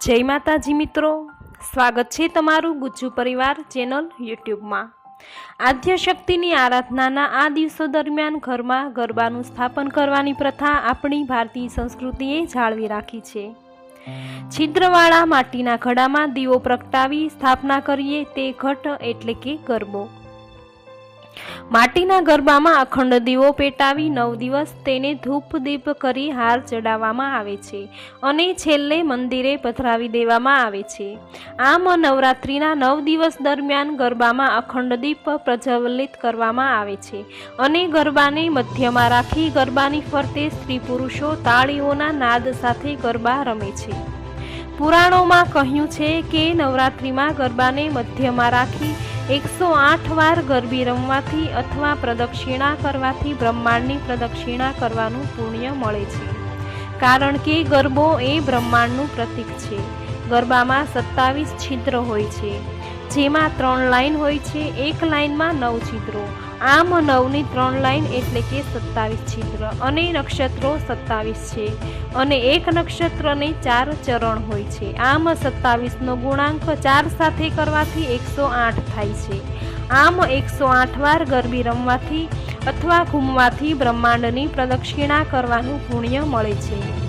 જય માતાજી મિત્રો. સ્વાગત છે તમારું ગુજ્જુ પરિવાર ચેનલ યુટ્યુબમાં. આદ્ય શક્તિની આરાધનાના આ દિવસો દરમિયાન ઘરમાં ગરબાનું સ્થાપન કરવાની પ્રથા આપણી ભારતીય સંસ્કૃતિએ જાળવી રાખી છે. છિદ્રવાળા માટીના ઘડામાં દીવો પ્રગટાવી સ્થાપના કરીએ તે ઘટ એટલે કે ગરબો. માટીના ગરબામાં અખંડ દીવો પેટાવી નવ દિવસ તેને ધૂપ દીપ કરી હાર ચડાવવામાં આવે છે અને છેલ્લે મંદિરે પધરાવી દેવામાં આવે છે. આમ નવરાત્રિના નવ દિવસ દરમિયાન ગરબામાં અખંડ દીપ પ્રજ્વલિત કરવામાં આવે છે અને ગરબાને મધ્યમાં રાખી ગરબાની ફરતે સ્ત્રી પુરુષો તાળીઓના નાદ સાથે ગરબા રમે છે. પુરાણોમાં કહ્યું છે કે નવરાત્રિમાં ગરબાને મધ્યમાં રાખી એકસો આઠ વાર ગરબી રમવાથી અથવા પ્રદક્ષિણા કરવાથી બ્રહ્માંડની પ્રદક્ષિણા કરવાનું પુણ્ય મળે છે. કારણ કે ગરબો એ બ્રહ્માંડનું પ્રતીક છે. ગરબામાં સત્તાવીસ છિદ્ર હોય છે. જેમાં ત્રણ લાઈન હોય છે, એક લાઈનમાં નવ છિદ્રો. આમ નવની ત્રણ લાઈન એટલે કે સત્તાવીસ છિદ્ર અને નક્ષત્રો સત્તાવીસ છે અને એક નક્ષત્રને ચાર ચરણ હોય છે. આમ સત્તાવીસનો ગુણાંક ચાર સાથે કરવાથી એકસો આઠ થાય છે. આમ એકસો આઠ વાર ગરબી રમવાથી અથવા ઘૂમવાથી બ્રહ્માંડની પ્રદક્ષિણા કરવાનું પુણ્ય મળે છે.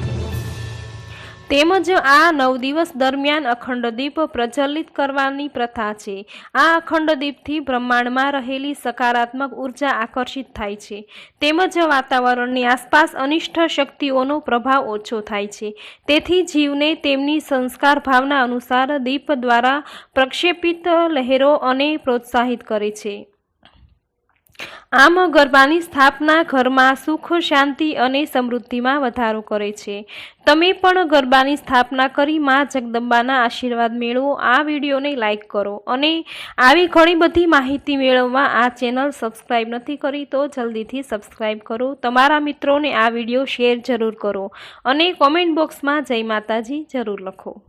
તેમજ આ નવ દિવસ દરમિયાન અખંડ દીપ પ્રજ્વલિત કરવાની પ્રથા છે. આ અખંડ દીપથી બ્રહ્માંડમાં રહેલી સકારાત્મક ઊર્જા આકર્ષિત થાય છે. તેમજ વાતાવરણની આસપાસ અનિષ્ટ શક્તિઓનો પ્રભાવ ઓછો થાય છે. તેથી જીવને તેમની સંસ્કાર ભાવના અનુસાર દીપ દ્વારા પ્રક્ષેપિત લહેરો અને પ્રોત્સાહિત કરે છે. આમ ગરબાની સ્થાપના ઘરમાં સુખ, શાંતિ અને સમૃદ્ધિમાં વધારો કરે છે. તમે પણ ગરબાની સ્થાપના કરી માં જગદંબાના આશીર્વાદ મેળવો. આ વિડીયોને લાઇક કરો અને આવી ઘણી બધી માહિતી મેળવવા આ ચેનલ સબસ્ક્રાઈબ નથી કરી તો જલ્દીથી સબસ્ક્રાઈબ કરો. તમારા મિત્રોને આ વીડિયો શેર જરૂર કરો અને કોમેન્ટ બોક્સમાં જય માતાજી જરૂર લખો.